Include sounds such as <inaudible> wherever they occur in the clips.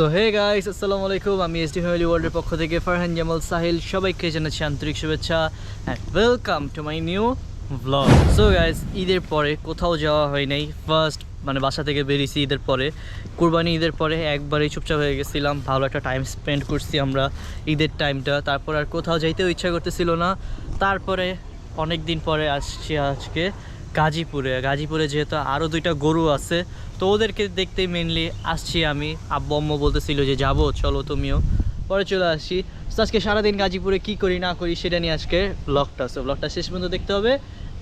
So hey guys, আসসালামু আলাইকুম। আমি এসডি ফ্যামিলি ওয়ার্ল্ডের পক্ষ থেকে ফারহান জামাল সাহিল সবাইকে জানাচ্ছি আন্তরিক শুভেচ্ছা and welcome to my new blog so guys ঈদের পরে কোথাও যাওয়া হয় নাই। ফার্স্ট মানে বাসা থেকে বেরিয়েছি ঈদের পরে। কুরবানি ঈদের পরে একবারেই চুপচাপ হয়ে গেছিলাম। ভালো একটা টাইম স্পেন্ড করছি আমরা ঈদের টাইমটা তারপর আর কোথাও যাইতেও ইচ্ছা করতেছিল না। তারপরে অনেক দিন পরে আসছি আজকে। গাজীপুরে। গাজীপুরে যেহেতু আরও দুইটা গরু আছে তো ওদেরকে দেখতে মেনলি আসছি আমি। আব্বু আম্মু বলতেছিল যে যাব চলো তুমিও। পরে চলে আসি তো আজকে সারাদিন গাজীপুরে কি করি না করি সেটা নিয়ে আজকে ব্লগটা সো ব্লগটা শেষ পর্যন্ত দেখতে হবে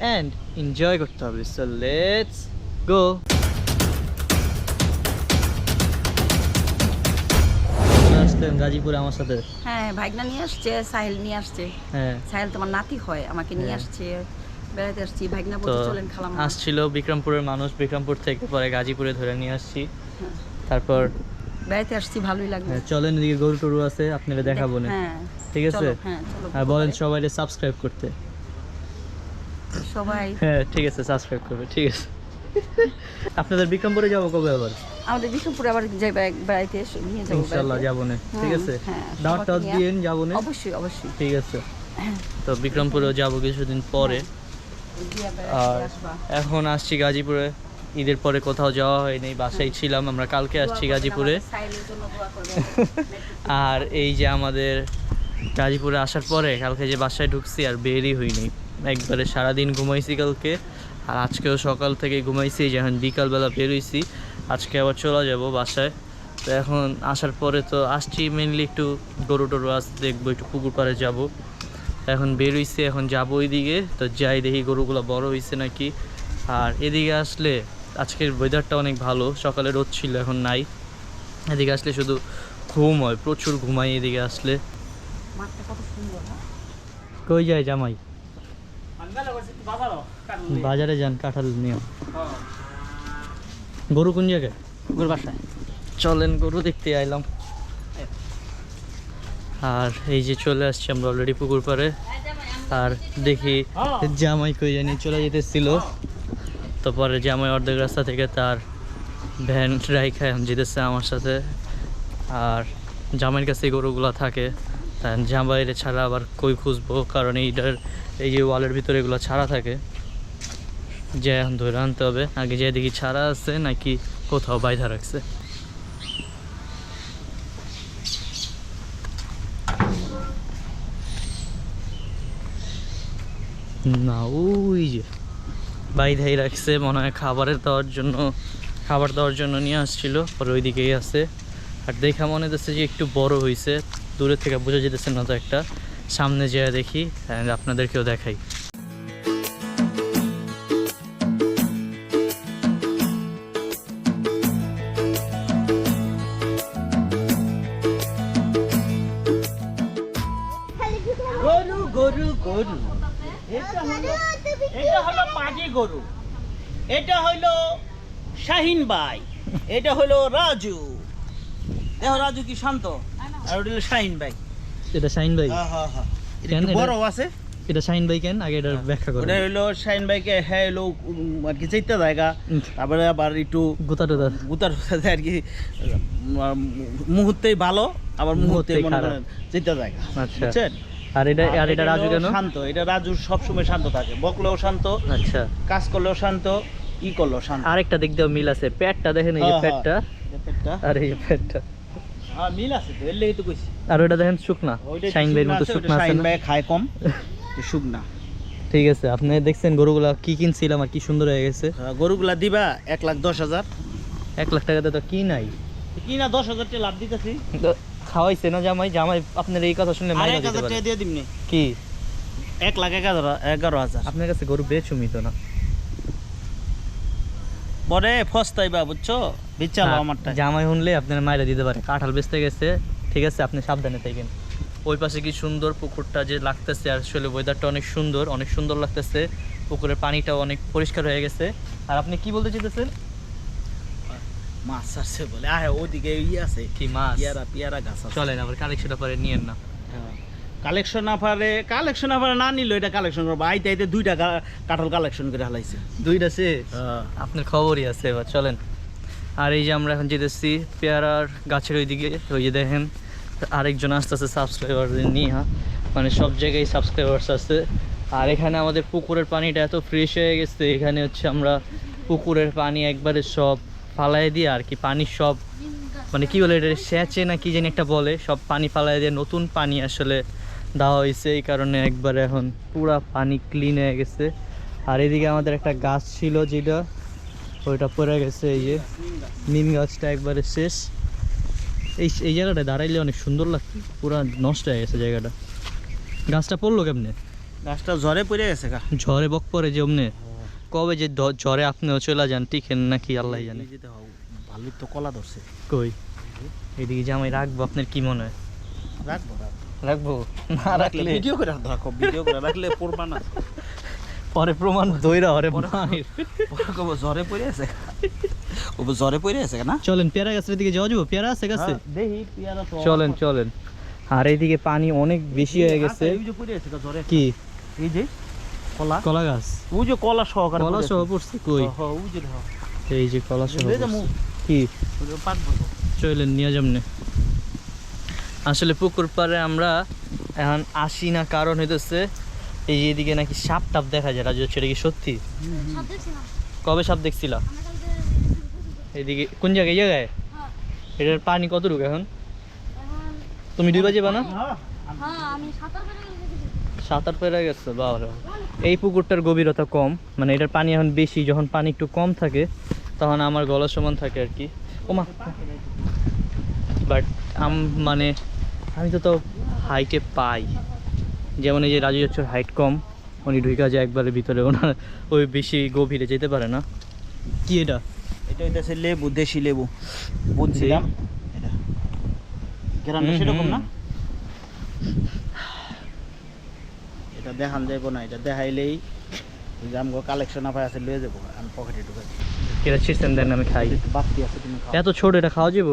অ্যান্ড এনজয় করতে হবে। সো লেটস গো আসলেন গাজীপুরে আমার সাথে। হ্যাঁ ভাগনা নিয়ে আসছে সাহেল নিয়ে আসছে। হ্যাঁ। সাহেল তোমার নাতি হয় আমাকে নিয়ে হ্যাঁ। আসছে। বেড়াতে আসছি ভাগনা বলতে চলেন খালাম আসছিল বিক্রমপুরের মানুষ বিক্রমপুর থেকে পরে গাজীপুরে ধরে নিয়ে আসছি। হ্যাঁ। তারপর বেড়াতে আসছি ভালোই লাগবে হ্যাঁ, চলেন এদিকে গরু টরু আছে আপনারা দেখাবো না। হ্যাঁ ঠিক আছে? আর বলেন সবাই সাবস্ক্রাইব করতে। সবাই। হ্যাঁ ঠিক আছে সাবস্ক্রাইব করবে ঠিক আছে। আপনাদের বিক্রমপুরে যাব কবে আবার? আমাদের বিষ্ণুপুরে আবার যাই বেড়াইতে নিয়ে যাব ইনশাল্লাহ যাব না ঠিক আছে? দাওয়াত টাওয়াত দিয়েন যাব না? অবশ্যই অবশ্যই। ঠিক আছে। তো বিক্রমপুরেও যাব কিছুদিন পরে। আর এখন আসছি গাজীপুরে। ঈদের পরে কোথাও যাওয়া হয়নি বাসায় ছিলাম আমরা কালকে আসছি গাজীপুরে। <laughs> আর এই যে আমাদের গাজীপুরে আসার পরে কালকে যে বাসায় ঢুকছি আর বেরই হইনি। একবারে সারাদিন ঘুমাইছি কালকে আর আজকেও সকাল থেকে ঘুমাইছি যখন বিকালবেলা বেরোইছি আজকে আবার চলে যাব বাসায়। তো এখন আসার পরে তো আসছি মেনলি একটু গরু টরু আস দেখব একটু পুকুর পাড়ে যাব। এখন বের হইছে এখন যাব ওইদিকে। তো যাই দেখি গরুগুলো বড় হয়েছে নাকি। আর এদিকে আসলে আজকের ওয়েদারটা অনেক ভালো। সকালে রোদ ছিল এখন নাই। এদিকে আসলে শুধু ঘুম হয় প্রচুর ঘুমাই এদিকে আসলে। হ্যাঁ? কই যায় জামাই? বাজারে যান কাঁঠাল নিয়ে। গরু কোন জায়গায়? গরু বাসায়। চলেন গরু দেখতে আইলাম। আর এই যে চলে আসছি আমরা অলরেডি পুকুর পাড়ে। আর দেখি জামাই কই জানি চলে যেতেছিল। তো পরে জামাই অর্ধেক রাস্তা থেকে তার ভ্যান রাইখা যেতেছে আমার সাথে। আর জামাইয়ের কাছে গরুগুলো থাকে। তাই জামাইয়ের ছাড়া আবার কই খুঁজবো? কারণ এইটার এই যে ওয়ালের ভিতরে এগুলো ছাড়া থাকে। যে এখন ধরে আনতে হবে। আগে যে দেখি ছাড়া আছে নাকি কোথাও বাইধা রাখছে। না, ওই যে বাইধাই রাখছে, মনে হয় খাবারের দেওয়ার জন্য, খাবার দেওয়ার জন্য নিয়ে আসছিল, পরে ওই দিকেই আছে। আর দেখা মনে হচ্ছে যে একটু বড় হয়েছে দূরে থেকে বোঝা যেতেছে না তো একটা। সামনে যেয়ে দেখি অ্যান্ড আপনাদেরকেও দেখাই। শাহিন ভাই। এটা হলো রাজু। দেখো রাজু কি শান্ত? আর ওটা হলো শাহিন ভাই। এটা শাহিন ভাই। হ্যাঁ হ্যাঁ হ্যাঁ। বড় আছে। এটা শাহিন ভাই কেন? আগে এটা ব্যাখ্যা করে। ওটা হলো শাহিন ভাইকে হ্যাঁ হলো আর কি চাইতে জায়গা। তারপরে আবার একটু গোতা টোতা। আর কি মুহূর্তেই ভালো আবার মুহূর্তে চিন্তা জায়গা। আচ্ছা। বুঝছেন? আর এটা আর এটা রাজু কেন? শান্ত। এটা রাজু সবসময় শান্ত থাকে। বকলেও শান্ত আচ্ছা। কাজ করলেও শান্ত। ই শান্ত? আরেকটা দিক দিয়েও মিল আছে পেটটা দেখেন এই যে হ্যাঁ। আর এই যে পেটটা। হ্যাঁ, মিল আছে তো, এর তো কইছি। আর ওটা দেখেন শুকনা শাহিন ভাইয়ের মতো শুকনা আছে শাহিন না? ভাই খায় কম, <laughs> একটু শুকনা। ঠিক আছে আপনি দেখছেন গরুগুলা কি কিনছিলাম আর কি সুন্দর হয়ে গেছে। হ্যাঁ, গরুগুলা দিবা এক লাখ দশ হাজার। এক লাখ টাকাতে তো কি নাই? কি না দশ হাজার টাকা লাভ দিতেছি। তো খাওয়াইছে না জামাই? জামাই আপনার এই কথা শুনলে এক দিতে পারে। দিয়ে দিমনি। কি? এক লাখ এগারো এগারো হাজার। আপনার কাছে গরু বেচুমি তো না? পরে ফস্তাইবা বুঝছ? বিচালো আমারটা জামাই শুনলে আপনার মাইরা দিতে পারে। কাঁঠাল বেচতে গেছে ঠিক আছে আপনি সাবধানে থাকেন। ওই পাশে কি সুন্দর পুকুরটা যে লাগতেছে আর আসলে ওয়েদারটা অনেক সুন্দর অনেক সুন্দর লাগতেছে। পুকুরের পানিটাও অনেক পরিষ্কার হয়ে গেছে। আর আপনি কি বলতে চাইতেছেন? মাছ আছে বলে। আহ ওদিকে ই আছে। কি মাছ? পিয়ারা পিয়ারা গাছ আছে। চলেন আবার কালেকশনটা পরে নিয়েন না। কালেকশন পারে কালেকশন না পারে না নিল এটা কালেকশন করব। আইতে আইতে দুইটা কাঁঠাল কালেকশন করে হালাইছে দুইটা সে হ্যাঁ। আপনার খবরই আছে এবার চলেন। আর এই যে আমরা এখন যেতেছি পেয়ারার গাছের ওইদিকে ওই যে দেখেন আরেকজন আসতেছে সাবস্ক্রাইবার নিয়ে মানে সব জায়গায় সাবস্ক্রাইবার্স আছে। আর এখানে আমাদের পুকুরের পানিটা এত ফ্রেশ হয়ে গেছে এখানে হচ্ছে আমরা পুকুরের পানি একবারে সব ফালাই দিয়ে আর কি পানি সব মানে কি বলে এটা সেচে না কি জানি একটা বলে সব পানি ফালাই দিয়ে নতুন পানি আসলে দেওয়া হয়েছে এই কারণে একবারে এখন পুরা পানি ক্লিন হয়ে গেছে। আর এদিকে আমাদের একটা গাছ ছিল যেটা ওইটা পড়ে গেছে এই যে নিম গাছটা একবারে শেষ। এই এই জায়গাটা দাঁড়াইলে অনেক সুন্দর লাগছে পুরা নষ্ট হয়ে গেছে জায়গাটা। গাছটা পড়ল কেমনে? গাছটা জ্বরে পড়ে গেছে গা। ঝড়ে বক পরে যে অমনে কবে যে ঝড়ে আপনিও চলে যান টিকেন নাকি আল্লাহ জানে। ভালোই তো কলা ধরছে। কই? এদিকে যে আমি রাখব আপনার কি মনে হয়? রাখব? রাখব। না রাখলে? ভিডিও করে রাখো ভিডিও করে রাখলে পড়বা না। পরে প্রমাণ দইরা হরে। পরে কব জ্বরে পড়ে আছে ও জ্বরে পড়ে আছে না? চলেন পেয়ারা গাছের দিকে যাওয়া যাব? পেয়ারা আছে গাছে? হ্যাঁ, দেখি পেয়ারা তো চলেন চলেন। আর এইদিকে পানি অনেক বেশি হয়ে গেছে। এই যে পড়ে আছে গা কি? এই যে কলা। কলা গাছ? ওই যে কলা সহকারে কলা সহ পড়ছে কই? হ ওই যে এই যে কলা সহ। কি। চলেন নিয়ে যামনে আসলে পুকুর পাড়ে আমরা এখন আসি না, কারণ হইতেছে এই এদিকে নাকি সাপ টাপ দেখা যায়। রাজু এটা কি সত্যি? কবে সাপ দেখছিলা? এদিকে, কোন জায়গায় জায়গায়? এটার পানি কতটুকু এখন? তুমি দুই বাজে না আমি সাঁতার কেটে সাঁতার পেরে গেছে বাবা। এই পুকুরটার গভীরতা কম মানে এটার পানি এখন বেশি, যখন পানি একটু কম থাকে, তখন আমার গলা সমান থাকে আর কি। ওমা, বাট আম মানে আমি তো তো হাইটে পাই। যেমন এই যে রাজু হচ্ছে হাইট কম উনি ঢুকা যায় একবারে ভিতরে ওনার ওই বেশি গভীরে যেতে পারে না। কি এটা? এটা এটা হইতাছে লেবু দেশি লেবু। বুঝছিলাম এটা। গ্রামে সেরকম না? এটা দেখান যাইব না এটা দেখাইলেই আমগো কালেকশন আপায় আছে লয়ে যাব আমি পকেটে ঢুকাই এটা সিস্টেম দেন আমি খাই। বাড়তি আছে তুমি এত ছোট এটা খাওয়া যাব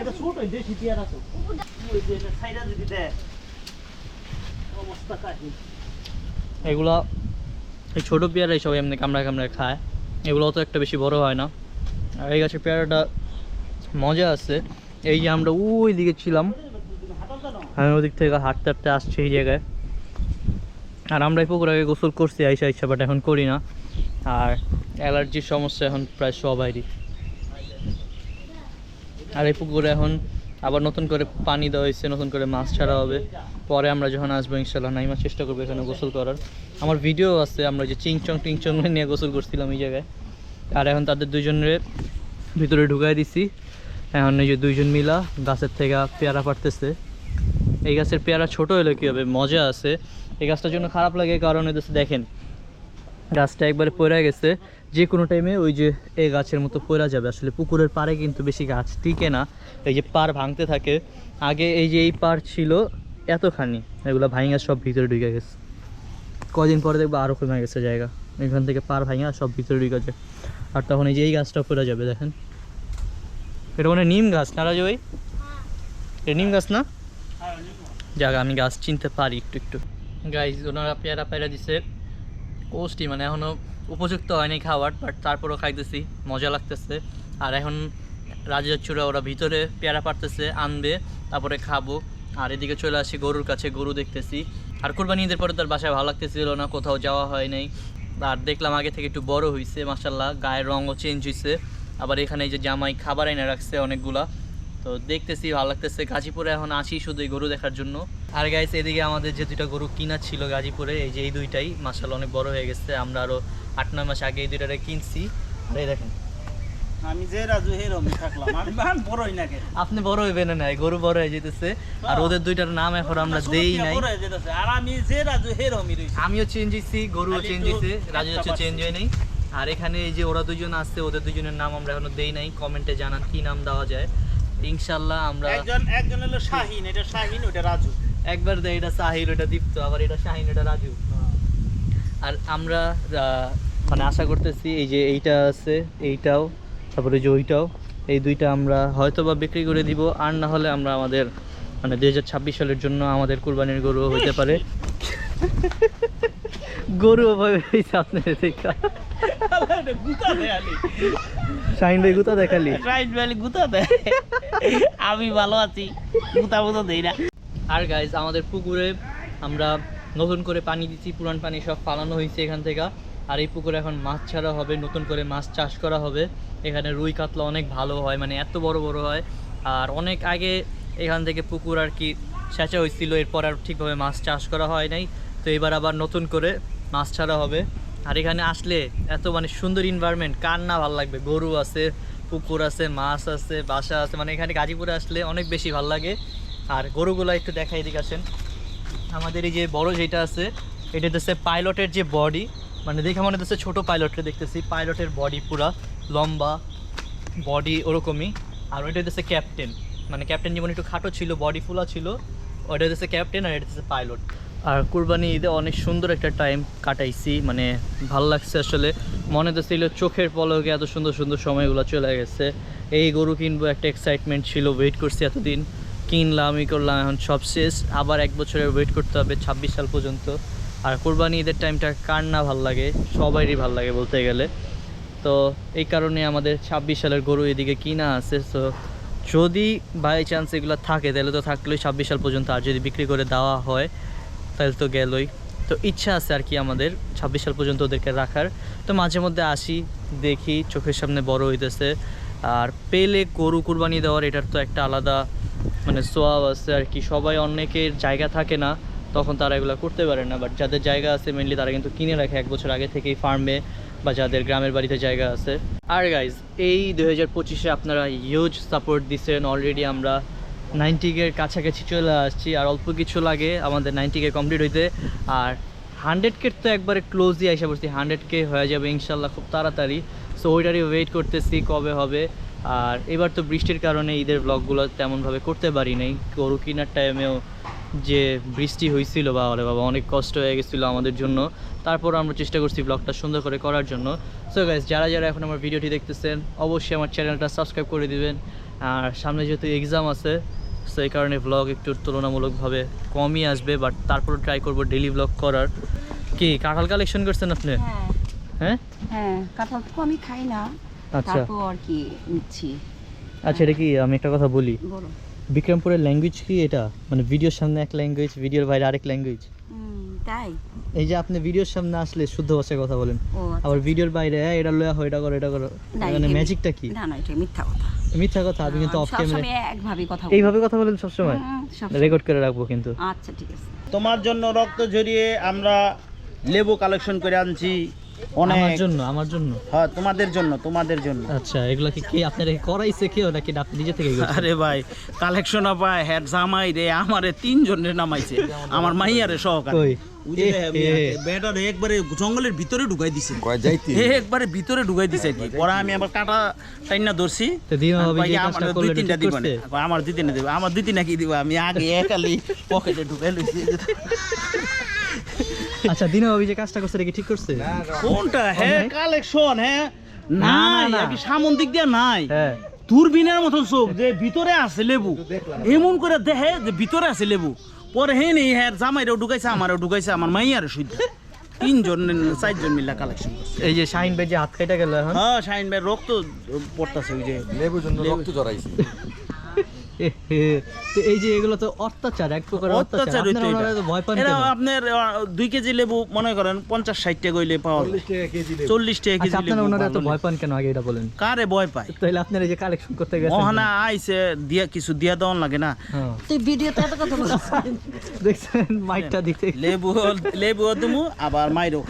এটা ছোট দেশি পেয়ারা তো এই ছোটো পেয়ারাই সব এমনি কামড়া কামড়া খায়। এগুলো অত একটা বেশি বড় হয় না। আর এই গাছের পেয়ারাটা মজা আছে। এই যে আমরা ওই দিকে ছিলাম, আমি ওদিক থেকে হাঁটতে হাঁটতে আসছি এই জায়গায়। আর আমরা এই পুকুর আগে গোসল করছি, আইসা আইসা বাট এখন করি না। আর অ্যালার্জির সমস্যা এখন প্রায় সবাইরই আর এই পুকুরে এখন আবার নতুন করে পানি দেওয়া হয়েছে, নতুন করে মাছ ছাড়া হবে। পরে আমরা যখন আসব, ইনশাল্লাহ নাইমা চেষ্টা করব এখানে গোসল করার। আমার ভিডিও আছে, আমরা যে চিংচং টিংচং <laughs> নিয়ে গোসল করছিলাম এই জায়গায়। আর এখন তাদের দুজনের ভিতরে ঢুকাই দিছি। এখন এই যে দুইজন মিলা গাছের থেকে পেয়ারা পারতেছে এই গাছের পেয়ারা ছোট হলে কী হবে? মজা আছে। এই গাছটার জন্য খারাপ লাগে কারণ হইতেছে, দেখেন, গাছটা একবারে পড়ে গেছে। যে কোনো টাইমে ওই যে এই গাছের মতো পড়া যাবে। আসলে পুকুরের পাড়ে কিন্তু বেশি গাছ টিকে না। এই যে পার ভাঙতে থাকে। আগে এই যে এই পার ছিল এতখানি, এগুলো ভাঙা সব ভিতরে ঢুকে গেছে। কদিন পরে দেখব আরও কমে গেছে জায়গা। এখান থেকে পার ভাঙা সব ভিতরে ঢুকে যায় আর তখন এই যে এই গাছটা পড়ে যাবে, দেখেন। এটা মানে নিম গাছ না রাজু ভাই? এটা নিম গাছ না? যাক, আমি গাছ চিনতে পারি একটু একটু। গাইজ ওনারা পেয়ারা পেয়ারা দিছে। কোষ্টি মানে এখনও উপযুক্ত হয়নি খাবার বাট তারপরও খাইতেছি, মজা লাগতেছে। আর এখন রাজাচুরা ওরা ভিতরে পেয়ারা পারতেছে আনবে, তারপরে খাব। আর এদিকে চলে আসি গরুর কাছে, গরু দেখতেছি। আর কোরবানি ঈদের পরে তার বাসায় ভালো লাগতেছিল না, কোথাও যাওয়া হয় নাই। আর দেখলাম আগে থেকে একটু বড় হয়েছে মাসাল্লাহ গায়ের রঙও চেঞ্জ হয়েছে আবার এখানে এই যে জামাই খাবার এনে রাখছে অনেকগুলা। তো দেখতেছি ভালো লাগতেছে। গাজীপুরে এখন আসি শুধু এই গরু দেখার জন্য। আর গাইস এদিকে আমাদের যে দুইটা গরু কিনা ছিল গাজীপুরে এই যে এই দুইটাই মাসাল অনেক বড় হয়ে গেছে। আমরা আরও আট নয় মাস আগে এই দুইটারে কিনছি। আর এই দেখেন। আমি যে রাজু হেরম থাকলাম। আমি বড়ই না আপনি বড় হইবেন না গরু বড় হয়ে যেতেছে। আর ওদের দুইটার নাম এখন আমরা দেই নাই। বড় হয়ে যেতেছে। আর আমি যে রাজু রইছি। আমিও চেঞ্জ গরুও চেঞ্জ হয়েছে রাজু হচ্ছে চেঞ্জ হয় নাই। আর এখানে এই যে ওরা দুজন আসছে ওদের দুজনের নাম আমরা এখনও দেই নাই। কমেন্টে জানান কি নাম দেওয়া যায়। ইনশাল্লাহ আমরা একজন একজন হলো শাহিন এটা শাহিন ওটা রাজু। একবার দেয় এটা সাহিল ওটা দীপ্ত আবার এটা শাহিন এটা রাজু। আর আমরা মানে আশা করতেছি এই যে এইটা আছে এইটাও তারপরে যে ওইটাও এই দুইটা আমরা হয়তো বা বিক্রি করে দিব আর না হলে আমরা আমাদের মানে দুই হাজার ছাব্বিশ সালের জন্য আমাদের কুরবানির গরু হইতে পারে। <laughs> গরু হয়েছে আপনাদের দেখা। এটা শাহিন ভাই গুতা দেখালি। রাইট ভ্যালি গুতা দেয় আমি ভালো আছি গুতা গুতা দেই না। আর গাইজ আমাদের পুকুরে আমরা নতুন করে পানি দিচ্ছি পুরান পানি সব ফালানো হয়েছে এখান থেকে। আর এই পুকুরে এখন মাছ ছাড়া হবে নতুন করে মাছ চাষ করা হবে। এখানে রুই কাতলা অনেক ভালো হয় মানে এত বড় বড় হয়। আর অনেক আগে এখান থেকে পুকুর আর কি সেচা হয়েছিল এরপর আর ঠিকভাবে মাছ চাষ করা হয় নাই। তো এবার আবার নতুন করে মাছ ছাড়া হবে। আর এখানে আসলে এত মানে সুন্দর ইনভায়রনমেন্ট কার না ভালো লাগবে? গরু আছে, পুকুর আছে, মাছ আছে, বাসা আছে মানে এখানে গাজীপুরে আসলে অনেক বেশি ভালো লাগে। আর গরুগুলো একটু দেখাই এদিকে আসেন। আমাদের এই যে বড় যেটা আছে, এটা হচ্ছে পাইলটের যে বডি মানে দেখে মনে হচ্ছে ছোট পাইলটকে দেখতেছি। পাইলটের বডি পুরা লম্বা বডি ওরকমই। আর ওইটা হচ্ছে ক্যাপ্টেন মানে ক্যাপ্টেন যেমন একটু খাটো ছিল বডি ফুলা ছিল, ওইটা হচ্ছে ক্যাপ্টেন আর এটা হচ্ছে পাইলট আর কুরবানি ঈদে অনেক সুন্দর একটা টাইম কাটাইছি মানে ভালো লাগছে আসলে। মনে তো ছিল চোখের পলকে এত সুন্দর সুন্দর সময়গুলো চলে গেছে। এই গরু কিনবো একটা এক্সাইটমেন্ট ছিল ওয়েট করছি এতদিন। কিনলাম, ই করলাম, এখন সব শেষ। আবার এক বছরের ওয়েট করতে হবে, ছাব্বিশ সাল পর্যন্ত। আর কোরবানি ঈদের টাইমটা কার না ভালো লাগে সবারই ভালো লাগে বলতে গেলে। তো এই কারণে আমাদের ছাব্বিশ সালের গরু এদিকে কিনা আছে তো যদি বাই চান্স এগুলো থাকে, তাহলে তো থাকলেই ছাব্বিশ সাল পর্যন্ত। আর যদি বিক্রি করে দেওয়া হয় তাহলে তো গেলই। তো ইচ্ছা আছে আর কি আমাদের ছাব্বিশ সাল পর্যন্ত ওদেরকে রাখার। তো মাঝে মধ্যে আসি, দেখি, চোখের সামনে বড় হইতেছে। আর পেলে গরু কুরবানি দেওয়ার এটার তো একটা আলাদা মানে সোয়াব আছে আর কি। সবাই অনেকের জায়গা থাকে না, তখন তারা এগুলো করতে পারে না। বাট যাদের জায়গা আছে মেনলি তারা কিন্তু কিনে রাখে এক বছর আগে থেকেই ফার্মে বা যাদের গ্রামের বাড়িতে জায়গা আছে। আর গাইজ এই দু হাজার পঁচিশে আপনারা ইউজ সাপোর্ট দিচ্ছেন অলরেডি আমরা। নাইনটি কে কাছাকাছি চলে আসছি, আর অল্প কিছু লাগে আমাদের নাইনটি কে কমপ্লিট হইতে। আর হান্ড্রেড কে তো একবারে ক্লোজই আইসা পড়ছি হান্ড্রেড কে হয়ে যাবে ইনশাল্লাহ খুব তাড়াতাড়ি। সো ওইটারই ওয়েট করতেছি কবে হবে। আর এবার তো বৃষ্টির কারণে ঈদের ব্লগগুলো তেমনভাবে করতে পারি নাই। গরু কেনার টাইমেও যে বৃষ্টি হয়েছিল বা আরে বাবা, অনেক কষ্ট হয়ে গেছিল আমাদের জন্য। তারপর আমরা চেষ্টা করছি ব্লগটা সুন্দর করে করার জন্য। সো গাইজ যারা যারা এখন আমার ভিডিওটি দেখতেছেন, অবশ্যই আমার চ্যানেলটা সাবস্ক্রাইব করে দিবেন। আর সামনে যেহেতু এক্সাম আছে সো এই কারণে ব্লগ একটু তুলনামূলকভাবে কমই আসবে বাট তারপর ট্রাই করব ডেলি ব্লগ করার। কি কাঁঠাল কালেকশন করছেন আপনি? হ্যাঁ। হ্যাঁ? হ্যাঁ কাঁঠাল তো আমি খাই না। আচ্ছা। তারপর আর কি নিচ্ছি। আচ্ছা এটা কি আমি একটা কথা বলি? বলো বিক্রমপুরের ল্যাঙ্গুয়েজ কি এটা? মানে ভিডিওর সামনে এক ল্যাঙ্গুয়েজ ভিডিওর বাইরে আরেক ল্যাঙ্গুয়েজ তাই। এই যে আপনি ভিডিওর সামনে আসলে শুদ্ধ ভাষায় কথা বলেন আচ্ছা। আবার ভিডিওর বাইরে "এই, এটা লয়া হয় এটা করো এটা করো। মানে ম্যাজিকটা কি? না না এটা মিথ্যা কথা। মিথ্যা কথা আপনি কিন্তু অফ ক্যামেরা একভাবে কথা এইভাবে কথা বলেন সবসময়? হুম, সবসময়। রেকর্ড করে রাখব কিন্তু। আচ্ছা ঠিক আছে। তোমার জন্য রক্ত ঝরিয়ে আমরা লেবু কালেকশন করে আনছি। আমার জন্য আমার জন্য? হ্যাঁ তোমাদের জন্য তোমাদের জন্য। আচ্ছা এগুলা কি কে আপনারা কি করাইছে কেউ নাকি আপনি নিজে থেকে আরে ভাই কালেকশন পায় হ্যাঁ জামাই রে আমারে তিনজনের নামাইছে। <laughs> আমার মাইয়ারে সহকারে। একবারে জঙ্গলের ভিতরে ঢুকাই দিছে। এ একবারে ভিতরে ঢুকাই দিছে কি? পরে আমি আবার কাটা টাইনা ধরছি। আমার দুই তিনটা দিবা আমার দুই তিনটা দিবা। আমার দুই তিনটা কি দিবা? আমি আগে একালি পকেটে ঢুকাই লইছি। আচ্ছা দিনা ভাবি যে কাজটা করছে কি ঠিক করছে? কোনটা? হ্যাঁ কালেকশন হ্যাঁ। নাই না, না। আর কি সামন দিক দিয়ে নাই। হ্যাঁ। দূরবীনের মতন চোখ যে ভিতরে আছে লেবু। এমন করে দেখে যে ভিতরে আছে লেবু। পরে হে নেই হ্যাঁ জামাইরাও ঢুকাইছে আমারও ঢুকাইছে আমার মাইয়ারও শুদ্ধ তিনজন চারজন মিলা কালেকশন এই যে শাহিন ভাই যে হাত কেটে গেল এখন? হ্যাঁ শাহিন ভাই রক্ত পড়তাছে ওই যে। লেবু জন্য রক্ত জড়াইছি। তো এই যে এগুলো তো অত্যাচার এক প্রকার অত্যাচার। আপনারা ওনারা এটা। ভয় পান এরা আপনার দুই কেজি লেবু মনে করেন পঞ্চাশ ষাট টাকা পাওয়া চল্লিশ টাকা কেজি আচ্ছা আপনারা ওনারা এত ভয় পান কেন? আগে এটা বলেন। কারে ভয় পায়? তাহলে আপনারা এই যে কালেকশন করতে গেছেন আইছে দিয়া কিছু দিয়া দেওয়ান লাগে না। হ্যাঁ। তুই ভিডিওতে এত কথা দেখছেন মাইকটা দিতে। লেবু লেবু দিমু আবার মাইরও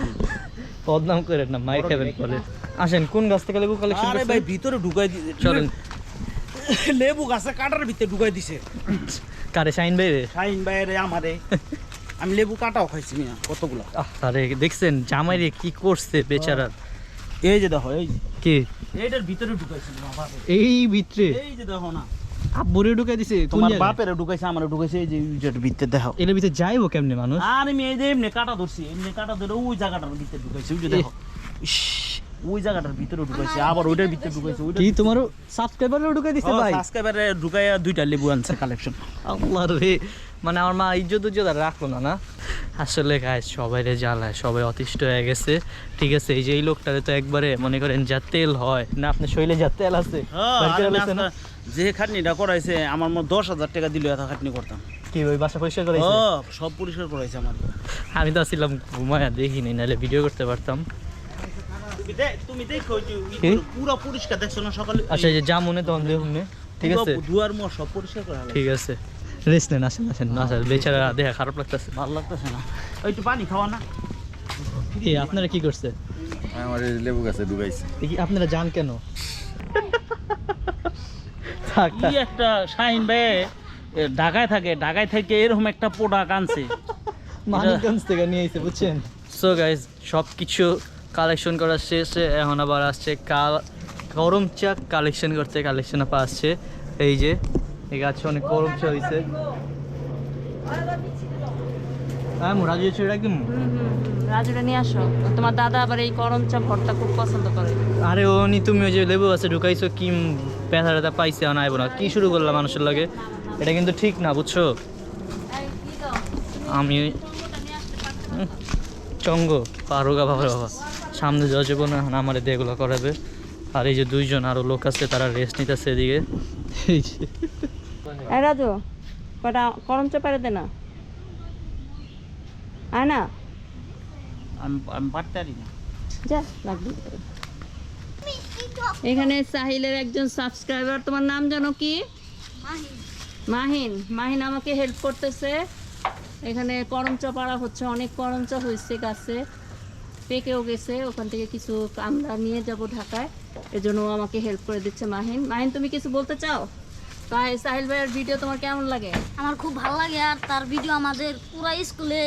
বদনাম করেন না মাইক খাবেন পরে। আসেন কোন গাছ থেকে লেবু কালেকশন আরে ভাই ভিতরে ঢুকাই চলেন। <laughs> লেবু গাছে কাটার ভিতরে ঢুকাই দিছে। কারে শাইন ভাই রে শাহিন ভাইয়ের আমারে। <laughs> আমি লেবু কাটাও খাইছি মিয়া কতগুলো। আরে দেখছেন জামাই রে কি করছে বেচারার এই যে দেখো এই কি? এইটার ভিতরে ঢুকাইছে বাবা এই ভিতরে? এই যে দেখো না। আব্বুরে ঢুকাই দিছে তোমার? বাপের ঢুকাইছে আমার ঢুকাইছে এই যে এইটার ভিতরে দেখো। এর ভিতরে যাইবো কেমনে মানুষ? আর আমি এই যে এমনি কাটা ধরছি এমনি কাটা ধরে ওই জায়গাটার ভিতরে ঢুকাইছি ওই যে দেখো। ওই জায়গাটার ভিতরে ঢুকাইছে আবার ওইটার ভিতরে ঢুকাইছে। ওইটা কি তোমারও সাবস্ক্রাইবারও ঢুকে দিছে ভাই? সাবস্ক্রাইবারে ঢুকাইয়া দুইটা লেবু আনছে কালেকশন আল্লাহ রে। মানে আমার মা ইজ্জত উজ্জত আর রাখল না না? আসলে গায়ে সবাই রে জ্বালায় সবাই অতিষ্ঠ হয়ে গেছে। ঠিক আছে এই যে এই লোকটারে তো একবারে মনে করেন যা তেল হয়। না আপনার শরীরে যা তেল আছে? যে খাটনিটা করাইছে আমার মনে দশ হাজার টাকা দিলে এত খাটনি করতাম। কি ওই বাসা পরিষ্কার করে সব পরিষ্কার করাইছে আমার। আমি তো আসছিলাম ঘুমায়া দেখিনি নাহলে ভিডিও করতে পারতাম। তুমি দেখো কি? পুরো পরিষ্কার দেখছ না? সকালে আচ্ছা যে যা মনে তখন দেখুন ঠিক আছে? দুয়ার মোর পরিষ্কার করা ঠিক আছে। রেস্ট নেন আসেন আসেন। না আসেন বেচারা দেখা খারাপ লাগতেছে। ভালো লাগতেছে না। ওই একটু পানি খাওয়া না? এই আপনারা কি করছে? আমার লেবু গাছে এই আপনারা যান কেন? কি একটা শাহিন ভাই ঢাকায় থাকে ঢাকায় থেকে এরকম একটা প্রোডাক্ট আনছে। মানিকগঞ্জ থেকে নিয়ে বুঝছেন? সো গাইজ সব কিছু কালেকশন করা শেষে এখন আবার আসছে কাল গরম চা কালেকশন করতে কালেকশন আপা আসছে। এই যে এই গাছে অনেক গরম চা হয়েছে হ্যাঁ রাজু রাজুটা নিয়ে আসো। তোমার দাদা আবার এই করম চা ভর্তা খুব পছন্দ করে। আরে ও নি তুমি ওই যে লেবু আছে ঢুকাইছো কি পাইছে না আইব না। কি শুরু করলাম মানুষের লাগে? এটা কিন্তু ঠিক না বুঝছ? আমি চঙ্গ পারোগা বাবা বাবা। সামনে যাওয়া যাব না আমার এগুলো করাবে। আর এই যে দুইজন আরও লোক আছে তারা রেস্ট নিতেছে এদিকে। এই যে। রাজু কটা করম চা দে না। আয় না। আমি আমি না। যা লাগবে। এখানে সাহিলের একজন সাবস্ক্রাইবার তোমার নাম জানো কি? মাহিন। মাহিন আমাকে হেল্প করতেছে। এখানে করমচা পাড়া হচ্ছে অনেক করমচা হয়েছে গাছে। পেকেও গেছে ওখান থেকে কিছু আমরা নিয়ে যাব ঢাকায়। এজন্য আমাকে হেল্প করে দিচ্ছে মাহিন। মাহিন তুমি কিছু বলতে চাও? তাই সাহিল ভাইয়ের ভিডিও তোমার কেমন লাগে? আমার খুব ভালো লাগে আর তার ভিডিও আমাদের পুরা স্কুলে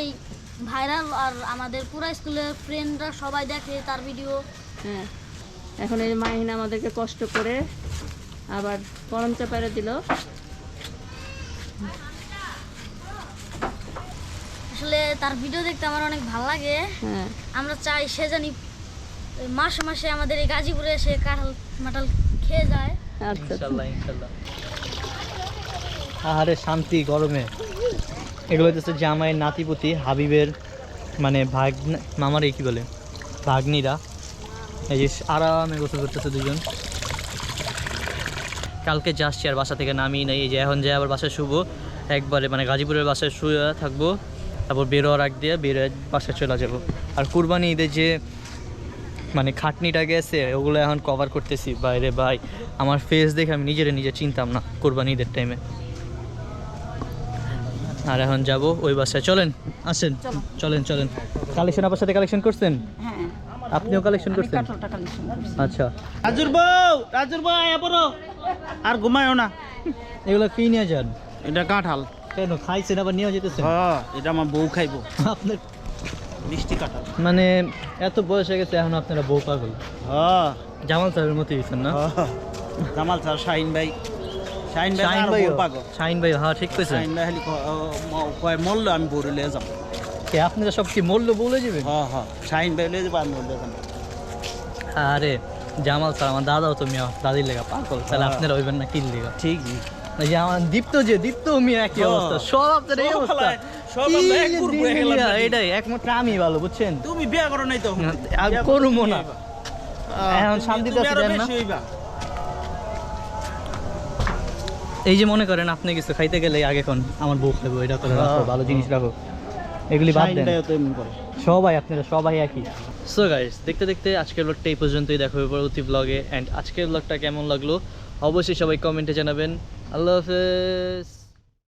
ভাইরাল আর আমাদের পুরা স্কুলের ফ্রেন্ডরা সবাই দেখে তার ভিডিও হ্যাঁ এখন এই মাহিন আমাদেরকে কষ্ট করে আবার করমচা পেরে দিল। আসলে তার ভিডিও দেখতে আমার অনেক ভালো লাগে। হ্যাঁ। আমরা চাই সে জানি মাসে মাসে আমাদের এই গাজীপুরে এসে কাঁঠাল মাটাল খেয়ে যায়। আচ্ছা ইনশাল্লাহ ইনশাল্লাহ। আহারে শান্তি গরমে। এগুলো হচ্ছে জামাইয়ের নাতিপুতি হাবিবের মানে ভাগ মামারে কি বলে? ভাগ্নিরা। এই যে আরামে গোসল করতেছে দুজন কালকে যাচ্ছি আর বাসা থেকে নামিয়ে নেই। এই যে এখন যে আবার বাসায় শুবো একবারে মানে গাজীপুরের বাসায় শুয়ে থাকব। তারপর বেরোয়ার আগ দিয়ে বেরোয় বাসায় চলে যাব। আর কুরবানি ঈদের যে মানে খাটনিটা গেছে ওগুলো এখন কভার করতেছি। বাইরে ভাই আমার ফেস দেখে আমি নিজেরে নিজে চিনতাম না কোরবানি ঈদের টাইমে আর এখন যাব ওই বাসায়। চলেন আসেন। চলেন চলেন। কালেকশন আপনার সাথে কালেকশন করছেন? হ্যাঁ। আপনিও কালেকশন করছেন? আচ্ছা। রাজুর বউ রাজুর বউ আয়া পড়ো আর ঘুমায়ও না। <laughs> এগুলো কি নিয়ে যান। এটা কাঁঠাল। কেন? খাইছেন আবার নিয়ে যেতেছেন? হ্যাঁ এটা আমার বউ খাইবো। আপনার মিষ্টি কাঁঠাল মানে এত বয়স হয়ে গেছে এখন আপনারা বউ পাগল? হ্যাঁ। জামাল সাহেবের মতো গেছেন না? হ্যাঁ। জামাল স্যার শাহিন ভাই। শাহিন ভাই শাহিন ভাই পাগল। শাহিন ভাই হ্যাঁ ঠিক কইছেন। শাহিন ভাই খালি কয় মরলো আমি বউরে লিয়ে যাব। কে আপনারা সব কি মূল্য বলে যাবেন? হ্যাঁ হ্যাঁ। শাহিন ভাই লিয়ে যাব আমি বলে যাব। আরে জামাল স্যার আমার দাদাও তো মিয়া দাদির লেগা পাগল। তাহলে হ্যাঁ। আপনারা হইবেন না কিল লেগা? ঠিক এই যে আমার দীপ্ত যে দীপ্ত মিয়া হ্যাঁ। অবস্থা? সব আপনার এই অবস্থা। আলায়, সব কি আমরা এক যে গ্রুপ দিন হয়ে গেলাম মিয়া, নাকি? এটাই একমাত্র আমি ভালো বুঝছেন? তুমি বিয়ে করো নাই তো আমি করব না। এখন শান্তিতে আছি, না? এই যে মনে করেন আপনি কিছু খাইতে গেলে আগে কোন আমার বউ খাব এটা করে রাখো হ্যাঁ। ভালো জিনিস রাখো। এগুলি বাদ দেন। সবাই আপনারা সবাই একই। সো গাইস দেখতে দেখতে আজকের ব্লগটা এই পর্যন্তই দেখো পরবর্তী ব্লগে অ্যান্ড আজকের ব্লগটা কেমন লাগল? অবশ্যই সবাই কমেন্টে জানাবেন। আল্লাহ হাফেজ।